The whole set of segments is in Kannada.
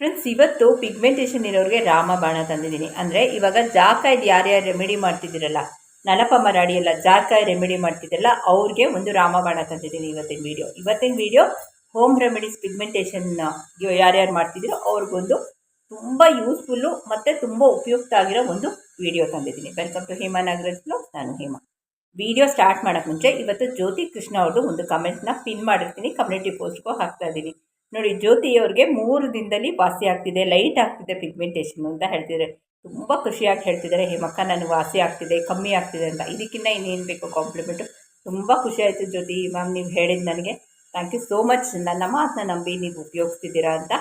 ಫ್ರೆಂಡ್ಸ್ ಇವತ್ತು ಪಿಗ್ಮೆಂಟೇಷನ್ ಇರೋರಿಗೆ ರಾಮಬಾಣ ತಂದಿದ್ದೀನಿ. ಅಂದರೆ ಇವಾಗ ಜಾಕಾಯ್ದು ಯಾರ್ಯಾರು ರೆಮಿಡಿ ಮಾಡ್ತಿದ್ದೀರಲ್ಲ, ನಲಪ ಮರಾಡಿ ಎಲ್ಲ ಜಾಕಾಯಿ ರೆಮಿಡಿ ಮಾಡ್ತಿದ್ರಲ್ಲ, ಅವ್ರಿಗೆ ಒಂದು ರಾಮಬಾಣ ತಂದಿದ್ದೀನಿ ಇವತ್ತಿನ ವೀಡಿಯೋ ಇವತ್ತಿನ ವೀಡಿಯೋ ಹೋಮ್ ರೆಮಿಡೀಸ್ ಪಿಗ್ಮೆಂಟೇಷನ್ ಯಾರ್ಯಾರು ಮಾಡ್ತಿದ್ದೀರೋ ಅವ್ರಿಗೊಂದು ತುಂಬ ಯೂಸ್ಫುಲ್ಲು ಮತ್ತು ತುಂಬ ಉಪಯುಕ್ತ ಆಗಿರೋ ಒಂದು ವಿಡಿಯೋ ತಂದಿದ್ದೀನಿ. ವೆಲ್ಕಮ್ ಟು ಹೇಮಾ ನಾಗರಾಜ್ ನಾನು ಹೇಮಾ. ವಿಡಿಯೋ ಸ್ಟಾರ್ಟ್ ಮಾಡೋಕ್ಕೆ ಮುಂಚೆ ಇವತ್ತು ಜ್ಯೋತಿ ಕೃಷ್ಣ ಅವ್ರದ್ದು ಒಂದು ಕಮೆಂಟ್ನ ಪಿನ್ ಮಾಡಿರ್ತೀನಿ. ಕಮ್ಯುನಿಟಿ ಪೋಸ್ಟ್ಗೂ ಹಾಕ್ತಾ ಇದ್ದೀನಿ. ನೋಡಿ ಜ್ಯೋತಿಯವ್ರಿಗೆ ಮೂರು ದಿನದಲ್ಲಿ ವಾಸಿ ಆಗ್ತಿದೆ ಲೈಟ್ ಆಗ್ತಿದೆ ಪಿಗ್ಮೆಂಟೇಷನ್ ಅಂತ ಹೇಳ್ತಿದ್ದಾರೆ. ತುಂಬ ಖುಷಿಯಾಗಿ ಹೇಳ್ತಿದ್ದಾರೆ, ಹೇಮಕ್ಕ, ನನಗೆ ವಾಸಿ ಆಗ್ತಿದೆ, ಕಮ್ಮಿ ಆಗ್ತಿದೆ ಅಂತ. ಇದಕ್ಕಿಂತ ಇನ್ನೇನು ಬೇಕು ಕಾಂಪ್ಲಿಮೆಂಟು ತುಂಬ ಖುಷಿ ಆಯಿತು ಜ್ಯೋತಿ. ಮ್ಯಾಮ್ ನೀವು ಹೇಳಿದ ನನಗೆ ಥ್ಯಾಂಕ್ ಯು ಸೋ ಮಚ್ ನನ್ನ ಮಾತನ್ನ ನಂಬಿ ನೀವು ಉಪಯೋಗಿಸ್ತಿದ್ದೀರಾ ಅಂತ.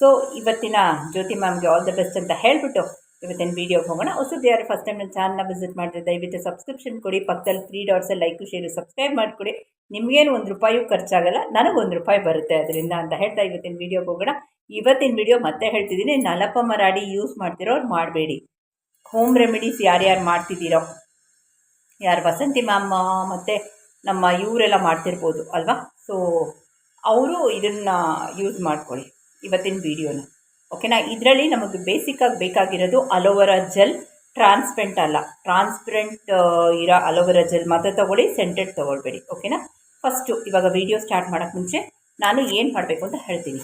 ಸೊ ಇವತ್ತಿನ ಜ್ಯೋತಿ ಮ್ಯಾಮ್ಗೆ ಆಲ್ ದ ಬೆಸ್ಟ್ ಅಂತ ಹೇಳಿಬಿಟ್ಟು ಇವತ್ತಿನ ವೀಡಿಯೋಗೆ ಹೋಗೋಣ. ಹೊಸದು ಯಾರು ಫಸ್ಟ್ ಟೈಮ್ ನನ್ನ ಚಾನಲ್ನ ವಿಸಿಟ್ ಮಾಡಿದ್ರೆ ದಯವಿಟ್ಟು ಸಬ್ಸ್ಕ್ರಿಪ್ಷನ್ ಕೊಡಿ. ಪಕ್ಕದಲ್ಲಿ ತ್ರೀ ಡಾಟ್ಸಲ್ಲಿ ಲೈಕು ಶೇರು ಸಬ್ಸ್ಕ್ರೈಬ್ ಮಾಡಿಕೊಡಿ. ನಿಮಗೇನು ಒಂದು ರೂಪಾಯೂ ಖರ್ಚಾಗಲ್ಲ, ನನಗೆ ಒಂದು ರೂಪಾಯಿ ಬರುತ್ತೆ ಅದರಿಂದ ಅಂತ ಹೇಳ್ತಾ ಇವತ್ತಿನ ವೀಡಿಯೋಗೆ ಹೋಗೋಣ. ಇವತ್ತಿನ ವಿಡಿಯೋ ಮತ್ತೆ ಹೇಳ್ತಿದ್ದೀನಿ. ನಲಪ ಮರಾಡಿ ಯೂಸ್ ಮಾಡ್ತಿರೋರು ಮಾಡಬೇಡಿ. ಹೋಮ್ ರೆಮಿಡೀಸ್ ಯಾರ್ಯಾರು ಮಾಡ್ತಿದ್ದೀರೋ? ಯಾರು ವಸಂತಿ ಮ್ಯಾಮ್ ಮತ್ತು ನಮ್ಮ ಇವರೆಲ್ಲ ಮಾಡ್ತಿರ್ಬೋದು ಅಲ್ವಾ? ಸೊ ಅವರು ಇದನ್ನು ಯೂಸ್ ಮಾಡ್ಕೊಳ್ಳಿ ಇವತ್ತಿನ ವೀಡಿಯೋನ ಓಕೆನಾ? ಇದರಲ್ಲಿ ನಮಗೆ ಬೇಸಿಕ್ಕಾಗಿ ಬೇಕಾಗಿರೋದು ಅಲೋವೆರಾ ಜೆಲ್ ಟ್ರಾನ್ಸ್ಪರೆಂಟ್ ಅಲ್ಲ. ಟ್ರಾನ್ಸ್ಪರೆಂಟ್ ಇರೋ ಅಲೋವೆರಾ ಜೆಲ್ ಮಾತ್ರ ತೊಗೊಳ್ಳಿ ಸೆಂಟೆಡ್ ತೊಗೊಳ್ಬೇಡಿ. ಓಕೆನಾ? ಫಸ್ಟು ಇವಾಗ ವೀಡಿಯೋ ಸ್ಟಾರ್ಟ್ ಮಾಡೋಕ್ಕೆ ಮುಂಚೆ ನಾನು ಏನು ಮಾಡಬೇಕು ಅಂತ ಹೇಳ್ತೀನಿ.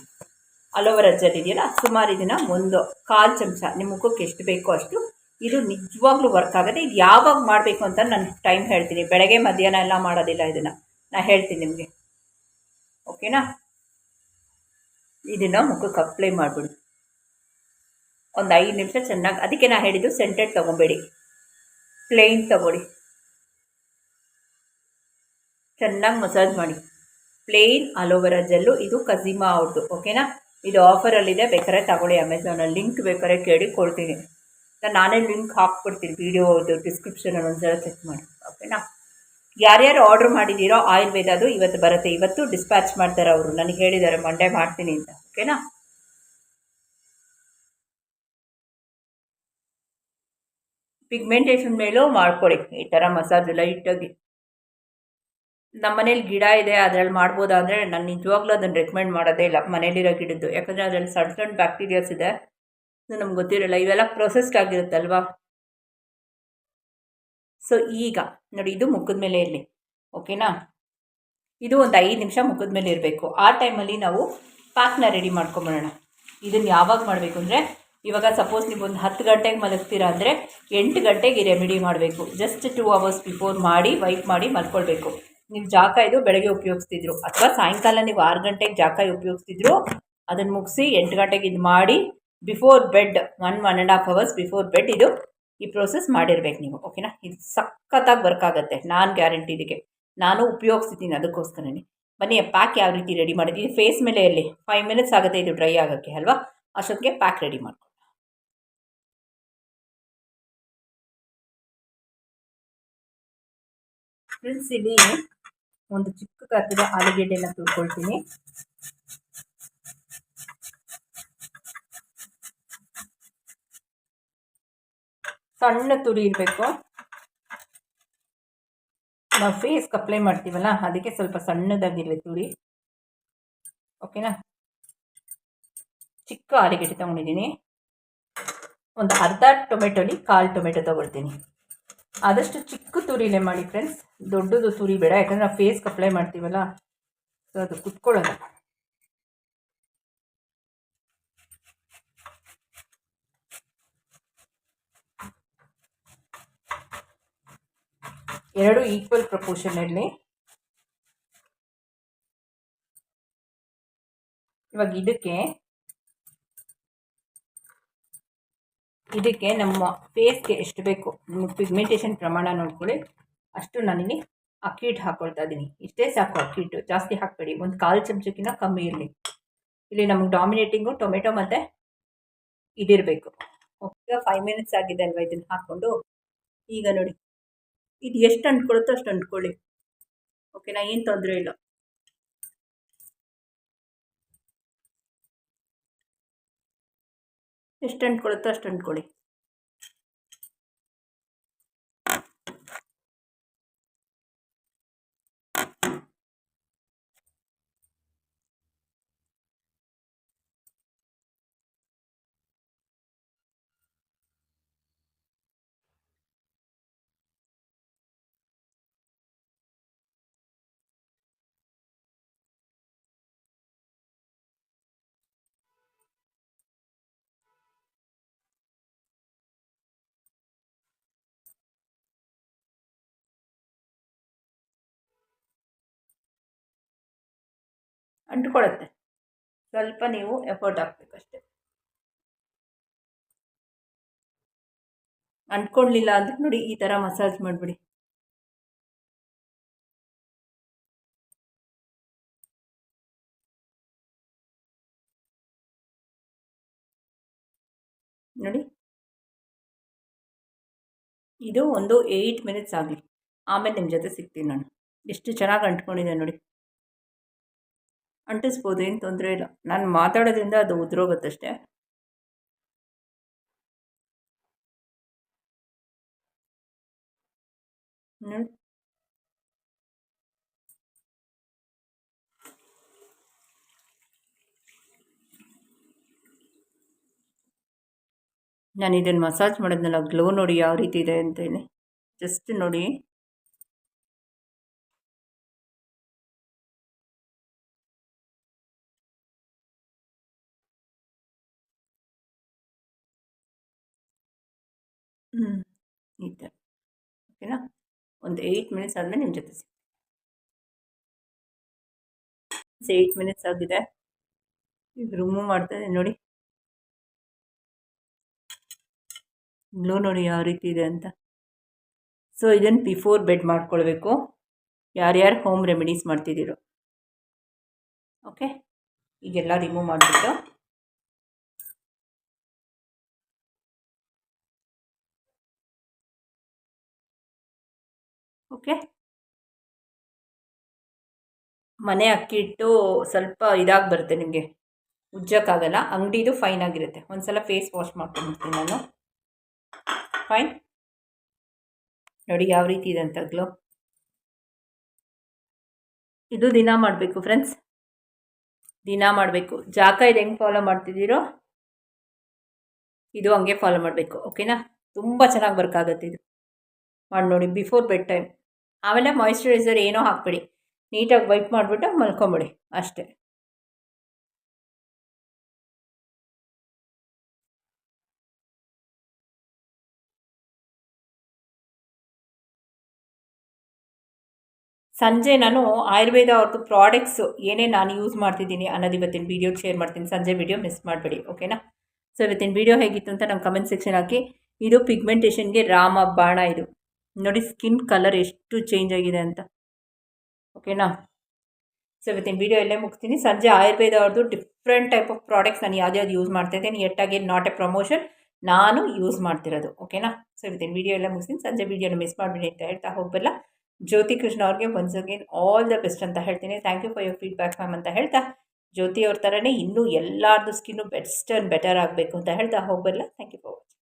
ಅಲೋವೆರಾ ಜೆಲ್ ಇದೆಯಲ್ಲ, ಸುಮಾರು ಇದನ್ನು ಒಂದು ಕಾಲು ಚಮಚ ನಿಮ್ಮ ಮುಖಕ್ಕೆ ಎಷ್ಟು ಬೇಕೋ ಅಷ್ಟು ಇದು ನಿಜವಾಗ್ಲೂ ವರ್ಕ್ ಆಗುತ್ತೆ. ಇದು ಯಾವಾಗ ಮಾಡಬೇಕು ಅಂತ ನಾನು ಟೈಮ್ ಹೇಳ್ತೀನಿ. ಬೆಳಗ್ಗೆ, ಮಧ್ಯಾಹ್ನ ಎಲ್ಲ ಮಾಡೋದಿಲ್ಲ ಇದನ್ನು. ನಾನು ಹೇಳ್ತೀನಿ ನಿಮಗೆ. ಓಕೆನಾ? ಇದನ್ನು ಮುಖಕ್ಕೆ ಅಪ್ಲೈ ಮಾಡಿಬಿಡಿ. ಒಂದು ಐದು ನಿಮಿಷ ಚೆನ್ನಾಗಿ ಅದಕ್ಕೆ ನಾನು ಹೇಳಿದ್ದು ಸೆಂಟೆಡ್ ತೊಗೊಬೇಡಿ. ಪ್ಲೇನ್ ತೊಗೊಳ್ಳಿ. ಚೆನ್ನಾಗಿ ಮಸಾಜ್ ಮಾಡಿ. ಪ್ಲೇನ್ ಅಲೋವೆರಾ ಜೆಲ್ಲು ಇದು ಕಝಿಮಾ ಅವ್ರದ್ದು ಓಕೆನಾ ಇದು ಆಫರಲ್ಲಿದೆ ಬೇಕಾದ್ರೆ ತಗೊಳ್ಳಿ ಅಮೆಝಾನಲ್ಲಿ ಲಿಂಕ್ ಬೇಕಾದ್ರೆ ಕೇಳಿ ಕೊಡ್ತೀನಿ. ನಾನು ನಾನೇ ಲಿಂಕ್ ಹಾಕ್ಬಿಡ್ತೀನಿ ವೀಡಿಯೋದು ಡಿಸ್ಕ್ರಿಪ್ಷನಲ್ಲಿ ಒಂದ್ಸಲ ಚೆಕ್ ಮಾಡಿ ಓಕೆನಾ ಯಾರ್ಯಾರು ಆರ್ಡ್ರ್ ಮಾಡಿದ್ದೀರೋ ಆಯುರ್ವೇದದು ಇವತ್ತು ಬರುತ್ತೆ. ಇವತ್ತು ಡಿಸ್ಪ್ಯಾಚ್ ಮಾಡ್ತಾರೆ ಅವರು, ನನಗೆ ಹೇಳಿದ್ದಾರೆ ಮಂಡೇ ಮಾಡ್ತೀನಿ ಅಂತ ಓಕೆನಾ ಪಿಗ್ಮೆಂಟೇಷನ್ ಮೇಲೂ ಮಾಡ್ಕೊಳ್ಳಿ ಈ ಥರ ಮಸಾಜ್ ಲೈಟಾಗಿ ನಮ್ಮ ಮನೇಲಿ ಗಿಡ ಇದೆ, ಅದರಲ್ಲಿ ಮಾಡ್ಬೋದಾ ಅಂದರೆ ನಾನು ನಿಜವಾಗ್ಲೂ ಅದನ್ನು ರೆಕಮೆಂಡ್ ಮಾಡೋದೇ ಇಲ್ಲ. ಮನೇಲಿರೋ ಗಿಡದ್ದು. ಯಾಕಂದರೆ ಅದರಲ್ಲಿ ಸಣ್ಣ ಸಣ್ಣ ಬ್ಯಾಕ್ಟೀರಿಯಾಸ್ ಇದೆ. ಇದು ನಮ್ಗೆ ಗೊತ್ತಿರಲ್ಲ, ಇವೆಲ್ಲ ಪ್ರೊಸೆಸ್ಡ್ ಆಗಿರುತ್ತಲ್ವಾ? ಸೊ ಈಗ ನೋಡಿ, ಇದು ಮುಖದ ಮೇಲೆ ಇರಲಿ. ಓಕೆನಾ ಇದು ಒಂದು ಐದು ನಿಮಿಷ ಮುಖದ ಮೇಲೆ ಇರಬೇಕು. ಆ ಟೈಮಲ್ಲಿ ನಾವು ಪ್ಯಾಕ್ನ ರೆಡಿ ಮಾಡ್ಕೊಂಬರೋಣ ಇದನ್ನು ಯಾವಾಗ ಮಾಡಬೇಕು ಅಂದರೆ ಇವಾಗ ಸಪೋಸ್ ನೀವು ಒಂದು ಹತ್ತು ಗಂಟೆಗೆ ಮಲಗ್ತೀರ ಅಂದರೆ ಎಂಟು ಗಂಟೆಗೆ ರೆಮಿಡಿ ಮಾಡಬೇಕು. ಜಸ್ಟ್ ಟೂ ಅವರ್ಸ್ ಬಿಫೋರ್ ಮಾಡಿ ವೈಪ್ ಮಾಡಿ ಮಲ್ಕೊಳ್ಬೇಕು. ನೀವು ಜಾಕಾಯ್ದು ಬೆಳಗ್ಗೆ ಉಪಯೋಗಿಸ್ತಿದ್ರು. ಅಥವಾ ಸಾಯಂಕಾಲ ನೀವು ಆರು ಗಂಟೆಗೆ ಜಾಕ ಉಪಯೋಗಿಸ್ತಿದ್ರು, ಅದನ್ನು ಮುಗಿಸಿ ಎಂಟು ಗಂಟೆಗೆ ಇದು ಮಾಡಿ before bed one one and half hours before bed ಇದು ಈ ಪ್ರೋಸೆಸ್ ಮಾಡಿರ್ಬೇಕು ನೀವು. ಓಕೆನಾ ಇದು ಸಖತ್ತಾಗಿ ವರ್ಕ್ ಆಗುತ್ತೆ. ನಾನು ಗ್ಯಾರಂಟಿ ಇದಕ್ಕೆ. ನಾನು ಉಪಯೋಗಿಸ್ತೀನಿ ಅದಕ್ಕೋಸ್ಕರನೇ. ಬನ್ನಿ ಪ್ಯಾಕ್ ಯಾವ ರೀತಿ ರೆಡಿ ಮಾಡಿದ್ದೀನಿ ಫೇಸ್ ಮೇಲೆ ಇರಲಿ. ಫೈವ್ ಮಿನಿಟ್ಸ್ ಆಗುತ್ತೆ ಇದು ಡ್ರೈ ಆಗೋಕ್ಕೆ, ಅಲ್ವಾ? ಅಷ್ಟೊತ್ತಿಗೆ ಪ್ಯಾಕ್ ರೆಡಿ ಮಾಡ್ಕೊಂಡು ಫ್ರೆಂಡ್ಸ್ ಇಲ್ಲಿ ಒಂದು ಚಿಕ್ಕ ಗಾತ್ರದ ಆಲೂಗೆಡ್ಡೆನ ತುಳ್ಕೊಳ್ತೀನಿ ಸಣ್ಣ ತುರಿ ಇರಬೇಕು. ನಾವು ಫೇಸ್ಗೆ ಅಪ್ಲೈ ಮಾಡ್ತೀವಲ್ಲ, ಅದಕ್ಕೆ ಸ್ವಲ್ಪ ಸಣ್ಣದಾಗಿರಲಿ ತುರಿ. ಓಕೆನಾ ಚಿಕ್ಕ ಆಲೂಗೆಡ್ಡೆ ತಗೊಂಡಿದ್ದೀನಿ. ಒಂದು ಅರ್ಧ ಟೊಮೆಟೊಲಿ ಕಾಲು ಟೊಮೆಟೊ ತೊಗೊಳ್ತೀನಿ. ಆದಷ್ಟು ಚಿಕ್ಕ ತುರಿಲೇ ಮಾಡಿ ಫ್ರೆಂಡ್ಸ್ ದೊಡ್ಡದು ತುರಿ ಬೇಡ, ಯಾಕಂದರೆ ನಾವು ಫೇಸ್ಗೆ ಅಪ್ಲೈ ಮಾಡ್ತೀವಲ್ಲ? ಸೊ ಅದು ಕುತ್ಕೊಳ್ಳೋದು. ಎರಡು ಈಕ್ವಲ್ ಪ್ರಪೋರ್ಷನಲ್ಲಿ ಇವಾಗ ಇದಕ್ಕೆ ಇದಕ್ಕೆ ನಮ್ಮ ಫೇಸ್ಗೆ ಎಷ್ಟು ಬೇಕು? ಪಿಗ್ಮೆಂಟೇಷನ್ ಪ್ರಮಾಣ ನೋಡ್ಕೊಳ್ಳಿ. ಅಷ್ಟು ನಾನಿಲ್ಲಿ ಅಕ್ಕಿ ಹಿಟ್ಟು ಹಾಕ್ಕೊಳ್ತಾ ಇದ್ದೀನಿ. ಇಷ್ಟೇ ಸಾಕು ಅಕ್ಕಿ ಹಿಟ್ಟು ಜಾಸ್ತಿ ಹಾಕಬೇಡಿ. ಒಂದು ಕಾಲು ಚಮಚಕ್ಕಿಂತ ಕಮ್ಮಿ ಇರಲಿ. ಇಲ್ಲಿ ನಮಗೆ ಡಾಮಿನೇಟಿಂಗು ಟೊಮೆಟೊ ಮತ್ತು ಇದಿರಬೇಕು. ಓಕೆ ಫೈವ್ ಮಿನಿಟ್ಸ್ ಆಗಿದೆ ಅಲ್ವಾ ಇದನ್ನು ಹಾಕ್ಕೊಂಡು? ಈಗ ನೋಡಿ. ಇದು ಎಷ್ಟು ಅಂದ್ಕೊಳುತ್ತೋ ಅಷ್ಟು ಅಂಟ್ಕೊಳ್ಳಿ. ಓಕೆನಾ ಏನು ತೊಂದರೆ ಇಲ್ಲ. ಎಷ್ಟು ಅಂಟ್ಕೊಳ್ಳುತ್ತೋ ಅಷ್ಟು ಅಂಟ್ಕೊಳ್ಳಿ ಅಂಟ್ಕೊಳ್ಳುತ್ತೆ. ಸ್ವಲ್ಪ ನೀವು ಎಫರ್ಟ್ ಹಾಕ್ಬೇಕಷ್ಟೆ ಅಂಟ್ಕೊಳ್ಲಿಲ್ಲ ಅಂದ್ರೆ ನೋಡಿ ಈ ಥರ ಮಸಾಜ್ ಮಾಡಿಬಿಡಿ. ನೋಡಿ. ಇದು ಒಂದು ಏಯ್ಟ್ ಮಿನಿಟ್ಸ್ ಆಗಲಿ. ಆಮೇಲೆ ನಿಮ್ಮ ಜೊತೆ ಸಿಗ್ತೀನಿ ನಾನು. ಎಷ್ಟು ಚೆನ್ನಾಗಿ ಅಂಟ್ಕೊಂಡಿದೆ ನೋಡಿ. ಅಂಟಿಸ್ಬೋದು, ಏನು ತೊಂದರೆ ಇಲ್ಲ. ನಾನು ಮಾತಾಡೋದ್ರಿಂದ ಅದು ಉದುರೋಗುತ್ತಷ್ಟೇ. ನಾನು ಇದನ್ನು ಮಸಾಜ್ ಮಾಡೋದ್ನಲ್ಲ ಗ್ಲೋ ನೋಡಿ ಯಾವ ರೀತಿ ಇದೆ ಅಂತೇಳಿ. ಜಸ್ಟ್ ನೋಡಿ. ಈ ಥರ ಓಕೆನಾ? ಒಂದು ಏಯ್ಟ್ ಮಿನಿಟ್ಸ್ ಆದಮೇಲೆ ನಿಮ್ಮ ಜೊತೆ ಸಿಗ್ತೀನಿ ಏಯ್ಟ್ ಮಿನಿಟ್ಸ್ ಆಗಿದೆ. ಈಗ ರಿಮೂವ್ ಮಾಡ್ತದೆ ನೋಡಿ. ಗ್ಲೋ ನೋಡಿ ಯಾವ ರೀತಿ ಇದೆ ಅಂತ. ಸೊ ಇದನ್ನು ಬಿಫೋರ್ ಬೆಡ್ ಮಾಡ್ಕೊಳ್ಬೇಕು. ಯಾರ್ಯಾರು ಹೋಮ್ ರೆಮಿಡೀಸ್ ಮಾಡ್ತಿದ್ದೀರೋ. ಓಕೆ ಈಗೆಲ್ಲ ರಿಮೂವ್ ಮಾಡಿಬಿಟ್ಟು. ಓಕೆ? ಮನೆ ಅಕ್ಕಿ ಇಟ್ಟು ಸ್ವಲ್ಪ ಇದಾಗಿ ಬರುತ್ತೆ ನಿಮಗೆ. ಉಜ್ಜೋಕ್ಕಾಗಲ್ಲ. ಅಂಗಡಿದು ಫೈನ್ ಆಗಿರುತ್ತೆ. ಒಂದು ಸಲ ಫೇಸ್ ವಾಶ್ ಮಾಡ್ಕೊಂಡ್ಬಿಡ್ತೀನಿ ನಾನು. ಫೈನ್ ನೋಡಿ ಯಾವ ರೀತಿ ಇದೆ ಅಂತ ಗ್ಲೋ ಇದು ದಿನ ಮಾಡಬೇಕು ಫ್ರೆಂಡ್ಸ್ ದಿನ ಮಾಡಬೇಕು. ಜಾಕ ಇದು ಹೆಂಗೆ ಫಾಲೋ ಮಾಡ್ತಿದ್ದೀರೋ? ಇದು ಹಂಗೆ ಫಾಲೋ ಮಾಡಬೇಕು. ಓಕೆನಾ ತುಂಬ ಚೆನ್ನಾಗಿ ವರ್ಕ್ ಆಗುತ್ತೆ ಇದು. ಮಾಡಿ ನೋಡಿ ಬಿಫೋರ್ ಬೆಡ್ ಟೈಮ್ ಆಮೇಲೆ ಮಾಯಿಶ್ಚರೈಸರ್ ಏನೋ ಹಾಕ್ಬಿಡಿ. ನೀಟಾಗಿ ವೈಪ್ ಮಾಡಿಬಿಟ್ಟು ಮಲ್ಕೊಂಬಿಡಿ. ಅಷ್ಟೇ. ಸಂಜೆ ನಾನು ಆಯುರ್ವೇದ ಅವ್ರದ್ದು ಪ್ರಾಡಕ್ಟ್ಸು ಏನೇ ನಾನು ಯೂಸ್ ಮಾಡ್ತಿದ್ದೀನಿ ಅನ್ನೋದು ಇವತ್ತಿನ ವೀಡಿಯೋಗೆ ಶೇರ್ ಮಾಡ್ತೀನಿ. ಸಂಜೆ ವೀಡಿಯೋ ಮಿಸ್ ಮಾಡಬೇಡಿ ಓಕೆನಾ ಸೊ ಇವತ್ತಿನ ವೀಡಿಯೋ ಹೇಗಿತ್ತು ಅಂತ ನಮ್ಮ ಕಮೆಂಟ್ ಸೆಕ್ಷನ್ ಹಾಕಿ. ಇದು ಪಿಗ್ಮೆಂಟೇಷನ್ಗೆ ರಾಮ ಬಾಣ ಇದು. ನೋಡಿ ಸ್ಕಿನ್ ಕಲರ್ ಎಷ್ಟು ಚೇಂಜ್ ಆಗಿದೆ ಅಂತ. ಓಕೆನಾ? ಸೊ ಇವತ್ತಿನ ವೀಡಿಯೋ ಎಲ್ಲೇ ಮುಗಿಸ್ತೀನಿ. ಸಂಜೆ ಆಯುರ್ವೇದ ಅವ್ರದ್ದು ಡಿಫ್ರೆಂಟ್ ಟೈಪ್ ಆಫ್ ಪ್ರಾಡಕ್ಟ್ಸ್ ನಾನು ಯಾವ್ದು ಯೂಸ್ ಮಾಡ್ತಾ ಇದ್ದೇನೆ. ಎಟ್ಟಾಗಿ ನಾಟ್ ಎ ಪ್ರಮೋಷನ್ ನಾನು ಯೂಸ್ ಮಾಡ್ತಿರೋದು. ಓಕೆನಾ? ಸೊ ಇವತ್ತಿನ ವೀಡಿಯೋ ಎಲ್ಲ ಮುಗಿಸ್ತೀನಿ. ಸಂಜೆ ವೀಡಿಯೋನ ಮಿಸ್ ಮಾಡಿಬಿಡಿ ಅಂತ ಹೇಳ್ತಾ ಹೋಗಬಲ್ಲ ಜ್ಯೋತಿ ಕೃಷ್ಣ ಅವ್ರಿಗೆ once again all the best ಅಂತ ಹೇಳ್ತೀನಿ. Thank you for your feedback ma'am ಅಂತ ಹೇಳ್ತಾ. ಜ್ಯೋತಿ ಅವ್ರ ಥರನೇ ಇನ್ನೂ ಎಲ್ಲರದ್ದು ಸ್ಕಿನ್ನು ಬೆಸ್ಟ್ ಆ್ಯಂಡ್ ಬೆಟರ್ ಆಗಬೇಕು ಅಂತ ಹೇಳ್ತಾ ಹೋಗಬಲ್ಲ ಥ್ಯಾಂಕ್ ಯು ಫಾರ್ ವಾಚಿಂಗ್